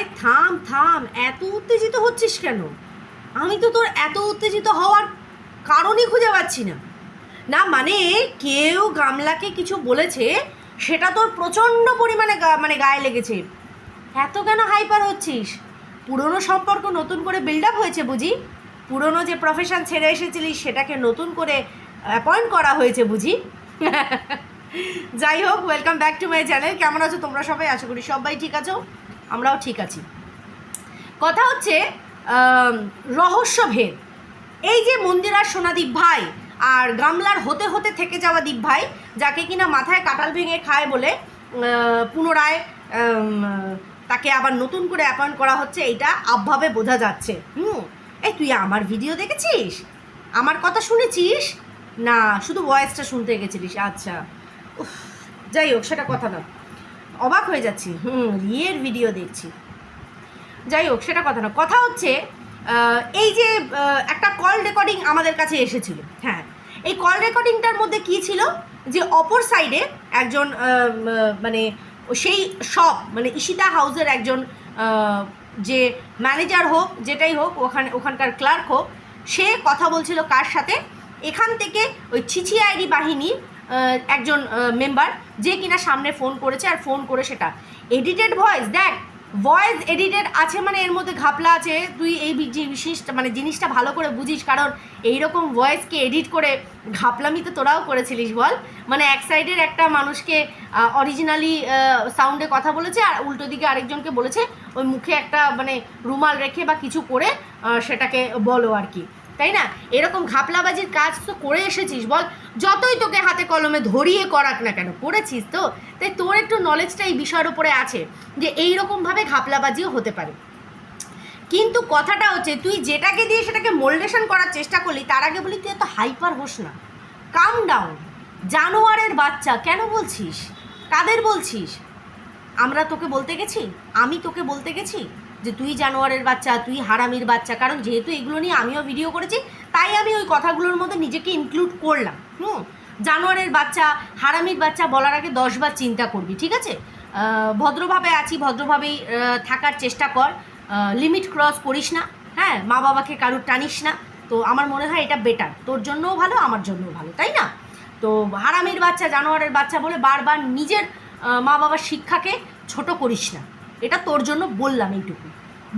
আরে থাম থাম, এত উত্তেজিত হচ্ছিস কেন? আমি তো তোর এত উত্তেজিত হওয়ার কারণই খুঁজে পাচ্ছি না। না মানে কেউ গামলাকে কিছু বলেছে, সেটা তোর প্রচণ্ড পরিমাণে মানে গায়ে লেগেছে। এত কেন হাইপার হচ্ছিস? পুরনো সম্পর্ক নতুন করে বিল্ড আপ হয়েছে বুঝি? পুরনো যে প্রফেশন ছেড়ে এসেছিলিস, সেটাকে নতুন করে অ্যাপয়েন্ট করা হয়েছে বুঝি? যাই হোক welcome back to my channel কেমন আছো তোমরা সবাই? আশা করি সবাই ঠিক আছো। আমরাও ঠিক আছি। কথা হচ্ছে রহস্যভেদ। এই যে মন্দিরার সোনাদীপ ভাই আর গামলার হতে হতে থেকে যাওয়া দীপ ভাই, যাকে কিনা মাথায় কাটাল ভেঙে খায় বলে পুনরায় তাকে আবার নতুন করে অ্যাপয়েন্ট করা হচ্ছে, এইটা আবভাবে বোঝা যাচ্ছে। হুম, এই তুই আমার ভিডিও দেখেছিস? আমার কথা শুনেছিস? না, শুধু ভয়েসটা শুনতে গেছিলিস আচ্ছা। যাই হোক, সেটা কথা না। অবাক হয়ে যাচ্ছি। হুম, রিয়ের ভিডিও দেখছি। যাই হোক, সেটা কথা না। কথা হচ্ছে এই যে একটা কল রেকর্ডিং আমাদের কাছে এসেছিল। হ্যাঁ এই কল রেকর্ডিংটার মধ্যে কি ছিল? যে অপর সাইডে একজন মানে সেই শপ মানে ইশিতা হাউসের একজন যে ম্যানেজার হোক, যেটাই হোক, ওখানে, ওখানকার ক্লার্ক হোক, সে কথা বলছিল কার সাথে? এখান থেকে ওই ছিছি আইডি বাহিনীর একজন মেম্বার যে কিনা সামনে ফোন করেছে আর ফোন করে সেটা। এডিটেড ভয়েস দেখ ভয়েস এডিটেড আছে মানে এর মধ্যে ঘাপলা আছে, তুই এই যে বিশিষ্ট মানে জিনিসটা ভালো করে বুঝিস, কারণ এইরকম ভয়েসকে এডিট করে ঘাপলামি তো তোরাও করেছিলিস, বল। মানে এক সাইডের একটা মানুষকে অরিজিনালি সাউন্ডে কথা বলেছে আর উল্টো দিকে আরেকজনকে বলেছে, ওই মুখে একটা মানে রুমাল রেখে বা কিছু করে সেটাকে বলো আর কি। তাই না? এরকম ঘাপলাবাজির কাজ তো করে এসেছিস বল। যতই তোকে হাতে কলমে ধরিয়ে করাক না কেন, করেছিস তো? তাই তোর একটু নলেজটা এই বিষয়ের উপরে আছে যে এই রকমভাবে ঘাপলাবাজিও হতে পারে। কিন্তু কথাটা হচ্ছে, তুই যেটাকে দিয়ে সেটাকে মোল্ডেশন করার চেষ্টা করলি, তার আগে বলি, তুই এত হাইপার হোস না। কাম ডাউন জানোয়ারের বাচ্চা, কেন বলছিস? কাদের বলছিস? আমরা তোকে বলতে গেছি? আমি তোকে বলতে গেছি যে তুই জানোয়ারের বাচ্চা, তুই হারামির বাচ্চা, কারণ যেহেতু এগুলো নিয়ে আমিও ভিডিও করেছি, তাই আমি ওই কথাগুলোর মধ্যে নিজেকে ইনক্লুড করলাম। হুম? জানোয়ারের বাচ্চা, হারামির বাচ্চা বলার আগে দশবার চিন্তা করবি, ঠিক আছে? ভদ্রভাবে আছি, ভদ্রভাবেই থাকার চেষ্টা কর। লিমিট ক্রস করিস না হ্যাঁ? মা বাবাকে কারুর টানিস না। তো আমার মনে হয় এটা বেটার তোর জন্যও ভালো, আমার জন্যও ভালো, তাই না? তো হারামির বাচ্চা, জানোয়ারের বাচ্চা বলে বারবার নিজের মা বাবার শিক্ষাকে ছোট করিস না। এটা তোর জন্য বললাম এইটুকু।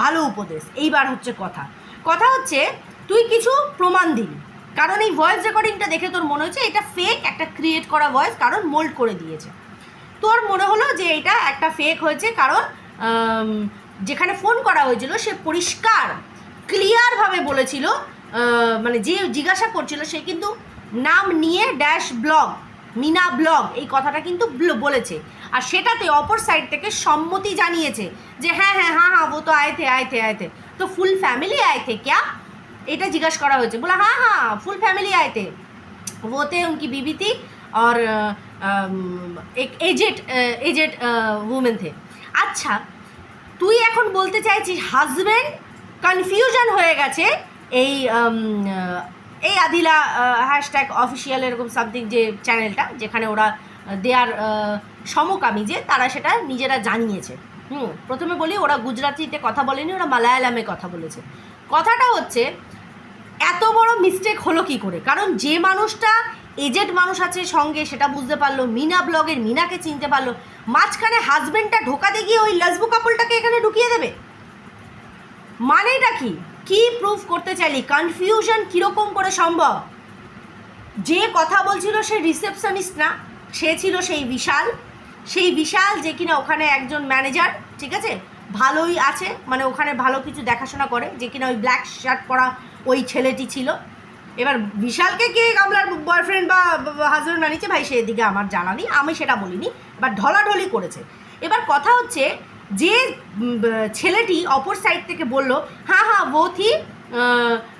ভালো উপদেশ। এইবার হচ্ছে কথা। কথা হচ্ছে, তুই কিছু প্রমাণ দিবি। কারণ এই ভয়েস রেকর্ডিংটা দেখে তোর মনে হচ্ছে এটা ফেক একটা ক্রিয়েট করা ভয়েস কারণ মোল্ড করে দিয়েছে। তোর মনে হলো যে এটা একটা ফেক হয়েছে কারণ যেখানে ফোন করা হয়েছিল সে পরিষ্কার ক্লিয়ারভাবে বলেছিল মানে যে জিজ্ঞাসা করছিল সে কিন্তু নাম নিয়ে ড্যাশ ব্লগ মিনা ব্লগ এই কথাটা কিন্তু বল- বলেছে আর সেটাতে অপর সাইড থেকে সম্মতি জানিয়েছে যে হ্যাঁ হ্যাঁ হ্যাঁ হ্যাঁ ও তো আয় থে আয় থে আয় থে তো ফুল ফ্যামিলি আয় থে ক্যা এটা জিজ্ঞাসা করা হয়েছে বলে হ্যাঁ হ্যাঁ ফুল फैमिली आए थे वो थे उनकी बीबी थी और अ, अम, एक एजेड एजेड वुमेन थे আচ্ছা তুই এখন বলতে চাইছিস হাজব্যান্ড কনফিউশন হয়ে গেছে এই উম, আহ, এই আদিলা হ্যাশট্যাগ অফিসিয়াল এরকম সামথিং যে চ্যানেলটা যেখানে ওরা দেয়ার সমকামী যে, তারা সেটা নিজেরা জানিয়েছে। হুম, প্রথমে বলি ওরা গুজরাটিতে কথা বলেনি, ওরা মালায়ালামে কথা বলেছে। কথাটা হচ্ছে, এত বড় মিস্টেক হলো কি করে? কারণ যে মানুষটা এজেড মানুষ আছে সঙ্গে, সেটা বুঝতে পারল, মিনা ব্লগের মিনাকে চিনতে পারল, মাঝখানে হাজবেন্ডটা ঢোকাতে গিয়ে ওই লাজবু কাপড়টাকে এখানে ঢুকিয়ে দেবে। মানেটা কি? কি প্রুফ করতে চাইলি? কনফিউশন কীরকম করে সম্ভব? যে কথা বলছিল সে রিসেপশনিস্ট না, সে ছিল সেই বিশাল। সেই বিশাল যে কিনা ওখানে একজন ম্যানেজার ঠিক আছে? ভালোই আছে মানে ওখানে ভালো কিছু দেখাশোনা করে, যে কিনা ওই ব্ল্যাক শার্ট পরা ওই ছেলেটি ছিল। এবার বিশালকে কে গামলার বয়ফ্রেন্ড বা হাজব্যান্ড বানিয়েছে? ভাই সেদিকে আমার জানা নেই, আমি সেটা বলিনি এবার ঢলাঢলি করেছে। এবার কথা হচ্ছে যে উম, ব- ছেলেটি অপর সাইড থেকে বলল হ্যাঁ হ্যাঁ वो थी अ,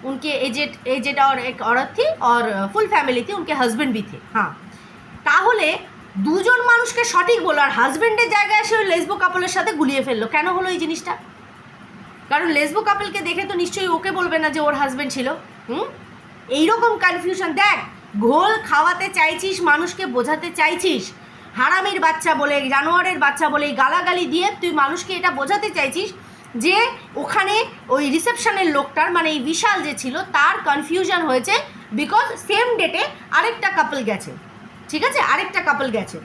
उनके एजेड एजेड और एक औरत थी और फुल फैमिली थी उनके हस्बैंड भी थे हाँ তাহলে দুজন মানুষকে সঠিক বলো আর হাজবেন্ডের জায়গায় এসে ওই লেসবো কাপলের সাথে গুলিয়ে ফেললো কেন হলো এই জিনিসটা কারণ লেসবো কাপলকে দেখে তো নিশ্চয়ই ওকে বলবে না যে ওর হাজবেন্ড ছিল হুম এইরকম কনফিউশন দেখ ঘোল খাওয়াতে চাইছিস মানুষকে বোঝাতে চাইছিস হারামির বাচ্চা বলে, জানোয়ারের বাচ্চা বলে গালাগালি দিয়ে তুই মানুষকে এটা বোঝাতে চাইছিস যে ওখানে ওই রিসেপশনের লোকটার মানে এই বিশাল যে ছিল, তার কনফিউশন হয়েছে বিকজ সেম ডেটে আরেকটা কাপল গেছে। ঠিক আছে? আরেকটা কাপল গেছে।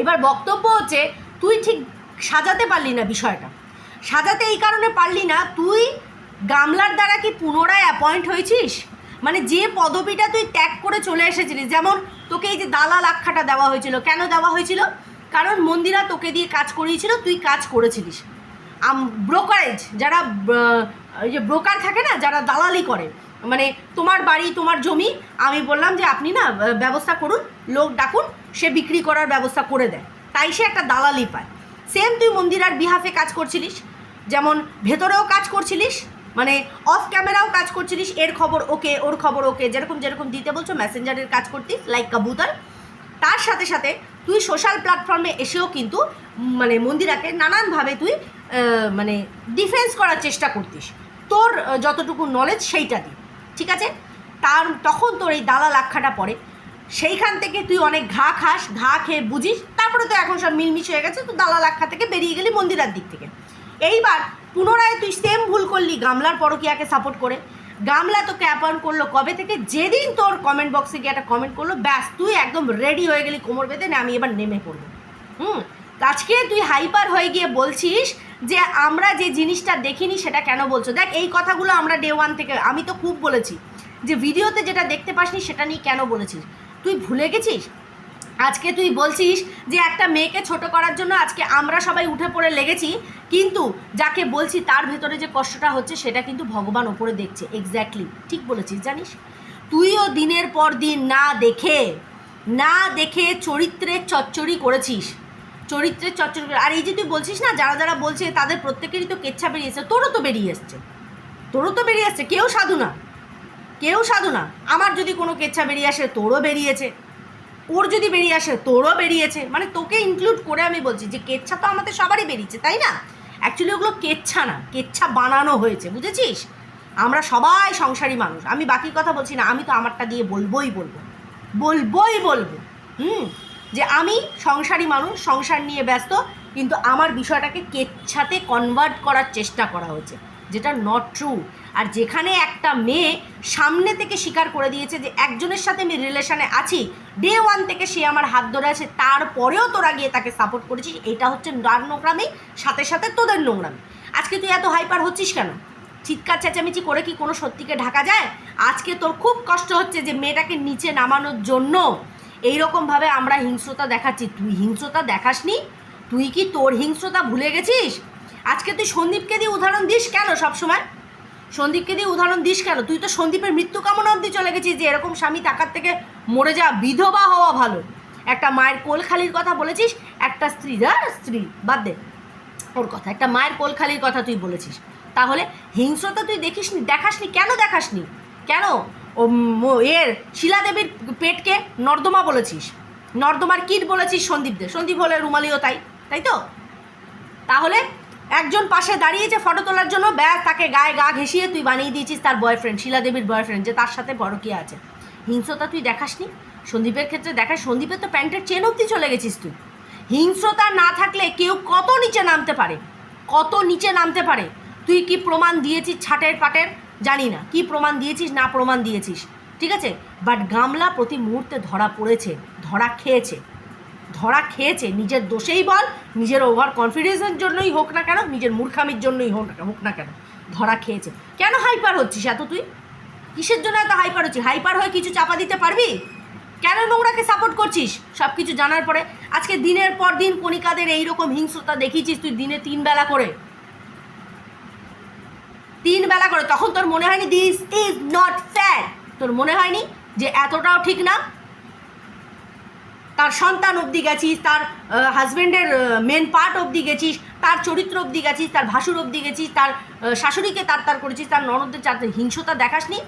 এবার বক্তব্য হচ্ছে, তুই ঠিক সাজাতে পারলি না বিষয়টা। সাজাতে এই কারণে পারলি না, তুই গামলার দ্বারা কি পুনরায় অ্যাপয়েন্ট হয়েছিস? মানে যে পদবিটা তুই ত্যাগ করে চলে এসেছিলিস, যেমন তোকে এই যে দালাল আখ্যাটা দেওয়া হয়েছিল, কেন দেওয়া হয়েছিল? কারণ মন্দিরা তোকে দিয়ে কাজ করিয়েছিল, তুই কাজ করেছিলিস। ব্রোকারেজ যারা যে ব্রোকার থাকে না, যারা দালালি করে মানে তোমার বাড়ি, তোমার জমি, আমি বললাম যে আপনি না ব্যবস্থা করুন, লোক ডাকুন, সে বিক্রি করার ব্যবস্থা করে দেয়। তাই সে একটা দালালি পায়। সেম তুই মন্দিরার বিহাফে কাজ করছিলিস, যেমন ভেতরেও কাজ করছিলিস মানে অফ ক্যামেরাও কাজ করছিলিস, এর খবর ওকে, ওর খবর ওকে, যেরকম যেরকম দিতে বলছো মেসেঞ্জারের কাজ করতিস লাইক কাবুতর। তার সাথে সাথে তুই সোশ্যাল প্ল্যাটফর্মে এসেও কিন্তু মানে মন্দিরাকে নানানভাবে তুই মানে ডিফেন্স করার চেষ্টা করতিস। তোর যতটুকু নলেজ সেইটা দি ঠিক আছে? তার, তখন তোর এই দালাল আখ্যাটা পড়ে। সেইখান থেকে তুই অনেক ঘা খাস, ঘা খেয়ে বুঝিস, তারপরে তো এখন সব মিলমিশ হয়ে গেছে, তো দালাল আখ্যা থেকে বেরিয়ে গেলি মন্দিরার দিক থেকে। এইবার পুনরায় তুই সেম ভুল করলি, গামলার পরকিয়াকে সাপোর্ট করে। গামলা তোকে অ্যাপয়েন্ট করল কবে থেকে? যেদিন তোর কমেন্ট বক্সে গিয়ে একটা কমেন্ট করল, ব্যাস, তুই একদম রেডি হয়ে গেলি কোমর বেঁধে, না আমি এবার নেমে পড়ব। হুম? আজকে তুই হাইপার হয়ে গিয়ে বলছিস যে আমরা যে জিনিসটা দেখিনি সেটা কেন বলছো? দেখ, এই কথাগুলো আমরা ডে ওয়ান থেকে, আমি তো খুব বলেছি যে ভিডিওতে যেটা দেখতে পাসনি সেটা নিয়ে কেন বলেছিস? তুই ভুলে গেছিস? আজকে তুই বলছিস যে একটা মেয়েকে ছোট করার জন্য আজকে আমরা সবাই উঠে পড়ে লেগেছি, কিন্তু যাকে বলছি তার ভেতরে যে কষ্টটা হচ্ছে সেটা কিন্তু ভগবান ওপরে দেখছে এক্স্যাক্টলি ঠিক বলেছিস, জানিস? তুইও দিনের পর দিন না দেখে না দেখে চরিত্রের চচ্চড়ি করেছিস চরিত্রের চচ্চড়ি আর এই যে তুই বলছিস না, যারা যারা বলছে তাদের প্রত্যেকেরই তো কেচ্ছা বেরিয়ে এসছে, তোরও তো বেরিয়ে এসছে, তোরও তো বেরিয়ে আসছে কেউ সাধু না, কেউ সাধু না, আমার যদি কোনো কেচ্ছা বেরিয়ে আসে তোরও বেরিয়েছে। ওর যদি বেরিয়ে আসে, তোরও বেরিয়েছে। মানে তোকে ইনক্লুড করে আমি বলছি যে কেচ্ছা তো আমাদের সবারই বেরিয়েছে, তাই না? অ্যাকচুয়ালি ওগুলো কেচ্ছা না, কেচ্ছা বানানো হয়েছে, বুঝেছিস? আমরা সবাই সংসারী মানুষ। আমি বাকি কথা বলছি না, আমি তো আমারটা দিয়ে বলবোই বলব। বলবোই বলব, হুম? যে আমি সংসারী মানুষ, সংসার নিয়ে ব্যস্ত, কিন্তু আমার বিষয়টাকে কেচ্ছাতে কনভার্ট করার চেষ্টা করা হয়েছে। যেটা নট ট্রু আর যেখানে একটা মেয়ে সামনে থেকে স্বীকার করে দিয়েছে যে একজনের সাথে আমি রিলেশনে আছি ডে ওয়ান থেকে সে আমার হাত ধরে আছে, তারপরেও তোরা গিয়ে তাকে সাপোর্ট করেছিস, এটা হচ্ছে ডার নোংরামি, সাথে সাথে তোদের নোংরামি। আজকে তুই এত হাইপার হচ্ছিস কেন? চিৎকার, চেঁচামেচি করে কি কোনো সত্যিকে ঢাকা যায়? আজকে তোর খুব কষ্ট হচ্ছে যে মেয়েটাকে নিচে নামানোর জন্য। এইরকমভাবে আমরা হিংস্রতা দেখাচ্ছি। তুই হিংস্রতা দেখাসনি? তুই কি তোর হিংস্রতা ভুলে গেছিস? আজকে তুই সন্দীপকে দিয়ে উদাহরণ দিস কেন সবসময়? সন্দীপকে দিয়ে উদাহরণ দিস কেন? তুই তো সন্দীপের মৃত্যু কামনা অবধি চলে গেছিস যে এরকম স্বামী থাকার থেকে মরে যাওয়া বিধবা হওয়া ভালো। একটা মায়ের কোলখালির কথা বলেছিস, একটা স্ত্রী, যা স্ত্রী, বাদ দে। ওর কথা, একটা মায়ের কোলখালির কথা তুই বলেছিস। তাহলে হিংস্রতা তুই দেখিসনি, দেখাসনি, কেন দেখাসনি? কেন? ও এর শিলাদেবীর পেটকে নর্দমা বলেছিস। নর্দমার কিট বলেছিস সন্দীপদের। সন্দীপ হলে রুমালিও তাই তাই তো? তাহলে একজন পাশে দাঁড়িয়েছে ফটো তোলার জন্য। ব্যাস, তাকে গায়ে গা ঘেঁষিয়ে তুই বানিয়ে দিয়েছিস তার বয়ফ্রেন্ড শিলাদেবীর বয়ফ্রেন্ড যে তার সাথে বড় কি আছে। হিংস্রতা তুই দেখাসনি? সন্দীপের ক্ষেত্রে দেখাস, সন্দীপের তো প্যান্টের চেন অব্দি চলে গেছিস তুই। হিংস্রতা না থাকলে কেউ কত নিচে নামতে পারে? কত নিচে নামতে পারে? তুই কি প্রমাণ দিয়েছিস ছাটের পাটের? জানি না। কি প্রমাণ দিয়েছিস, না প্রমাণ দিয়েছিস। ঠিক আছে? বাট গামলা প্রতি মুহূর্তে ধরা পড়েছে, ধরা খেয়েছে। ধরা খেয়েছে। নিজের দোষেই বল, নিজের ওভার কনফিডেন্সের জন্যই হোক না কেন, নিজের মূর্খামির জন্যই হোক না হোক না কেন ধরা খেয়েছে। কেন হাইপার হচ্ছিস এত তুই? কিসের জন্য এত হাইপার হচ্ছিস? হাইপার হয়ে কিছু চাপা দিতে পারবি? কেন নোংরাকে সাপোর্ট করছিস? সব কিছু জানার পরে আজকে দিনের পর দিন কণিকাদের এইরকম হিংস্রতা দেখিয়েছিস তুই দিনে তিন বেলা করে। তিন বেলা করে। তখন তোর মনে হয়নি দিস ইজ নট ফ্যার তোর মনে হয়নি যে এতটাও ঠিক না? তার সন্তান অবধি গেছিস, তার হাজব্যান্ডের মেন পার্ট অবধি গেছিস, তার চরিত্র অবধি গেছিস, তার ভাসুর অবধি গেছিস, তার শাশুড়িকে তার তার করেছিস, তার ননদদের চার হিংসতা দেখাসনি?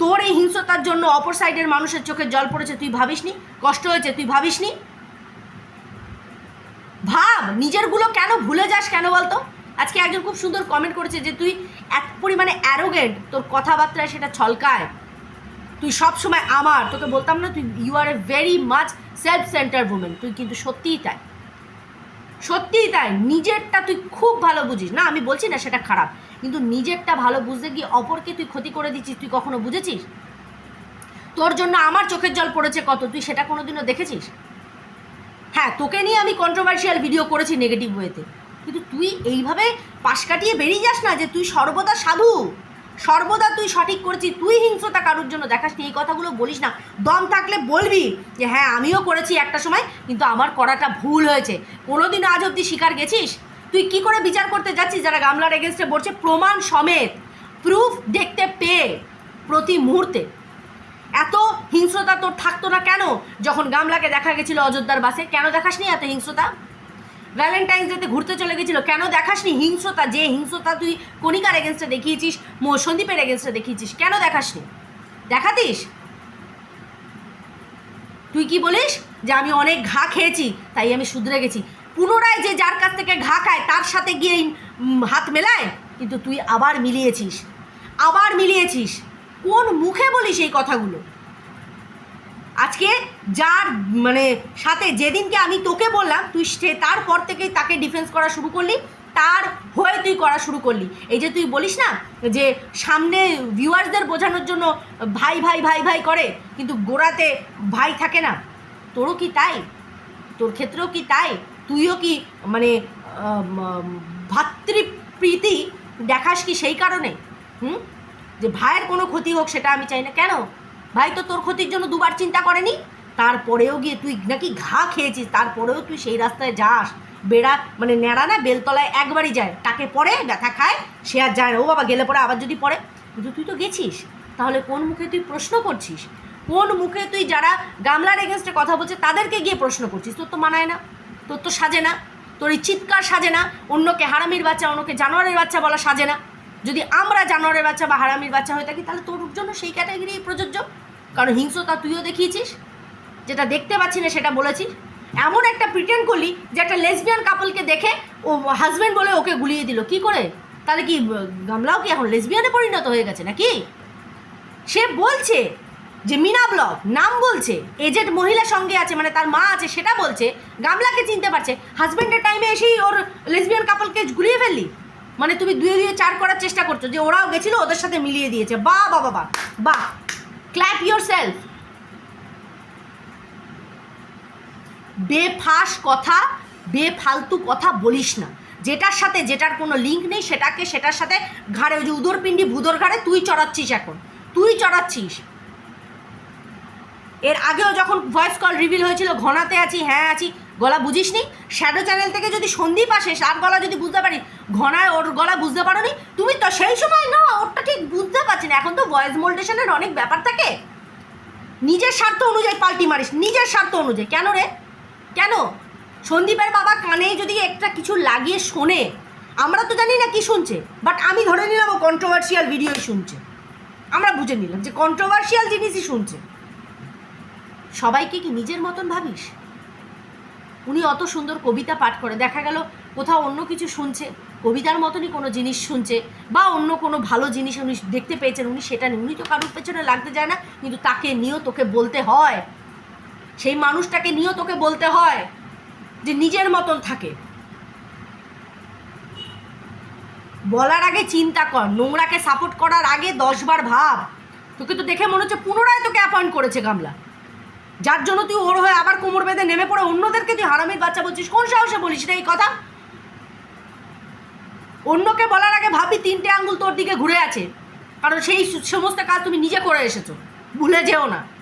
তোর এই হিংসতার জন্য অপর সাইডের মানুষের চোখে জল পড়েছে, তুই ভাবিসনি? কষ্ট হয়েছে, তুই ভাবিসনি? ভাব, নিজেরগুলো কেন ভুলে যাস কেন বলতো? আজকে একজন খুব সুন্দর কমেন্ট করেছে যে, তুই এক পরিমাণে অ্যারোগেন্ট তোর কথাবার্তায় সেটা ছলকায়। তুই সব সময় আমার, তোকে বলতাম না, তুই you are a very much self centre women তুই কিন্তু সত্যিই তাই। সত্যিই তাই। নিজেরটা তুই খুব ভালো বুঝিস। না, আমি বলছি না সেটা খারাপ। কিন্তু নিজেরটা ভালো বুঝতে গিয়ে অপরকে তুই ক্ষতি করে দিচ্ছিস, তুই কখনো বুঝেছিস? তোর জন্য আমার চোখের জল পড়েছে কত, তুই সেটা কোনো দিনও দেখেছিস? হ্যাঁ তোকে নিয়ে আমি কন্ট্রোভার্সিয়াল ভিডিও করেছি নেগেটিভ ওয়েতে কিন্তু তুই এইভাবে পাশ কাটিয়ে বেরিয়ে যাস না যে তুই সর্বদা সাধু। সর্বদা তুই সঠিক করেছিস, তুই হিংস্রতা কারোর জন্য দেখাস এই কথাগুলো বলিস না। দম থাকলে বলবি যে হ্যাঁ আমিও করেছি একটা সময়, কিন্তু আমার করাটা ভুল হয়েছে। কোনোদিন আজ অব্দি শিকার গেছিস? তুই কি করে বিচার করতে যাচ্ছিস যারা গামলার এগেনস্টে বলছে প্রমাণ সমেত? প্রুফ দেখতে পেয়ে, প্রতি মুহূর্তে। এত হিংস্রতা তোর থাকতো না কেন? যখন গামলাকে দেখা গেছিল অযোধ্যার বাসে, কেন দেখাসনি এত হিংস্রতা? ভ্যালেন্টাইন্স ডেতে ঘুরতে চলে গেছিল। কেন দেখাসনি হিংস্রতা? যে হিংস্রতা তুই কণিকার এগেনস্টে দেখিয়েছিস সন্দীপের এগেনস্টে দেখিয়েছিস, কেন দেখাসনি? দেখাতিস? তুই কি বলিস? যে আমি অনেক ঘা খেয়েছি, তাই আমি শুধরে গেছি। পুনরায় যে যার কাছ থেকে ঘা খায়, তার সাথে গিয়ে হাত মেলায়? কিন্তু তুই আবার মিলিয়েছিস। আবার মিলিয়েছিস। কোন মুখে বলিস এই কথাগুলো? আজকে যার মানে সাথে যেদিনকে আমি তোকে বললাম, তুই সে, তারপর থেকেই তাকে ডিফেন্স করা শুরু করলি, তার হয়ে তুই করা শুরু করলি। এই যে তুই বলিস না, যে সামনে ভিউয়ার্সদের বোঝানোর জন্য ভাই ভাই ভাই ভাই করে, কিন্তু গোড়াতে ভাই থাকে না। তোরও কি তাই? তোর ক্ষেত্রেও কি তাই? তুইও কি মানে ভাতৃপ্রীতি দেখাস কি সেই কারণে? হুম? যে ভাইয়ের কোনো ক্ষতি হোক সেটা আমি চাই না। কেন? ভাই তো তোর ক্ষতির জন্য দুবার চিন্তা করেনি? তারপরেও গিয়ে তুই নাকি ঘা খেয়েছিস, তারপরেও তুই সেই রাস্তায় যাস। বেড়া মানে ন্যাড়া না, বেলতলায় একবারই যায়। তাকে পরে ব্যথা খায়, সে আর যায় না। ও বাবা গেলে পরে আবার যদি পড়ে কিন্তু তুই তো গেছিস। তাহলে কোন মুখে তুই প্রশ্ন করছিস? কোন মুখে তুই যারা গামলার এগেনস্টে কথা বলছে, তাদেরকে গিয়ে প্রশ্ন করছিস? তোর তো মানায় না। তোর তো সাজে না। তোর এই চিৎকার সাজে না। অন্যকে হারামির বাচ্চা, অন্যকে জানোয়ারের বাচ্চা বলা সাজে না। যদি আমরা জানোয়ারের বাচ্চা বা হারামির বাচ্চা হয়ে থাকি, তাহলে তোর জন্য সেই ক্যাটাগরি প্রযোজ্য। কারণ হিংস্রতা তুইও দেখিয়েছিস। যেটা দেখতে পাচ্ছি না, সেটা বলেছি। এমন একটা প্রিটেন্ড করলি যে একটা লেসবিয়ান কাপলকে দেখে ও হাজব্যান্ড বলে ওকে গুলিয়ে দিল। কি করে? তাহলে কি, গামলাও কি এখন লেসবিয়ানে পরিণত হয়ে গেছে নাকি? সে বলছে যে, মিনা ব্লগ, নাম বলছে এজেড মহিলা সঙ্গে আছে মানে তার মা আছে, সেটা বলছে, গামলাকে চিনতে পারছে। হাজব্যান্ডের টাইমে এসেই ওর লেসবিয়ান কাপলকে গুলিয়ে ফেললি? মানে তুমি দুয়ে দুয়ে চার করার চেষ্টা করছ যে ওরাও গেছিল, ওদের সাথে মিলিয়ে দিয়েছে। বা বা বাবা বাহ ক্ল্যাপ ইয়োর সেলফ বেফাস কথা, বেফালতু কথা বলিস না। যেটার সাথে যেটার কোনো লিঙ্ক নেই, সেটাকে সেটার সাথে ঘাড়ে, ওই যে উদরপিণ্ডি ভুদর ঘাড়ে তুই চড়াচ্ছিস এখন। তুই চড়াচ্ছিস। এর আগেও যখন ভয়েস কল রিভিল হয়েছিল, ঘনাতে আছি হ্যাঁ আছি, গলা বুঝিস নি শ্যাডো চ্যানেল থেকে যদি সন্দীপ আসে, তার গলা যদি বুঝতে পারিস ঘনায় ওর গলা বুঝতে পারো নি তুমি তো সেই সময়, না, ওরটা ঠিক বুঝতে পারছি না। এখন তো ভয়েস মোল্ডেশনের অনেক ব্যাপার থাকে। নিজের স্বার্থ অনুযায়ী পাল্টি মারিস, নিজের স্বার্থ অনুযায়ী। কেন রে? কেন? সন্দীপের বাবা কানে যদি একটা কিছু লাগিয়ে শোনে, আমরা তো জানি না কি শুনছে বাট আমি ধরে নিলাম ও কন্ট্রোভার্সিয়াল ভিডিওই শুনছে। আমরা বুঝে নিলাম যে কন্ট্রোভার্সিয়াল জিনিসই শুনছে। সবাইকে কি নিজের মতন ভাবিস? উনি অত সুন্দর কবিতা পাঠ করে। দেখা গেল কোথাও অন্য কিছু শুনছে, কবিতার মতনই কোনো জিনিস শুনছে, বা অন্য কোনো ভালো জিনিস উনি দেখতে পেয়েছেন, উনি সেটা উনি তো কারোর পেছনে লাগতে যায় না, কিন্তু তাকে নিয়েও তোকে বলতে হয়। সেই মানুষটাকে নিয়েও তোকে বলতে হয় যে নিজের মতন থাকে। বলার আগে চিন্তা কর, নোংরাকে সাপোর্ট করার আগে দশবার ভাব। তোকে তো দেখে মনে হচ্ছে পুনরায় তোকে অ্যাপয়েন্ট করেছে গামলা। যার জন্য তুই ওর হয়ে আবার কোমর বেঁধে নেমে পড়ে, অন্যদেরকে তুই হারামির বাচ্চা বলছিস, কোন সাহসে বলিস রে এই কথা? অন্যকে বলার আগে ভাবি তিনটে আঙ্গুল তোর দিকে ঘুরে আছে। কারণ সেই সমস্ত কাজ তুমি নিজে করে এসেছ। ভুলে যেও না।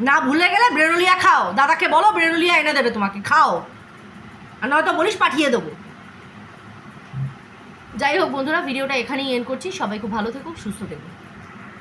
না ভুলে গেলে ব্রেরুলিয়া খাও। দাদাকে বলো ব্রেরুলিয়া এনে দেবে তোমাকে, খাও। আর নয়তো বলিস পাঠিয়ে দেবো। যাই হোক বন্ধুরা, ভিডিওটা এখানেই এন্ড করছি। সবাই খুব ভালো থেকো, সুস্থ থেকো।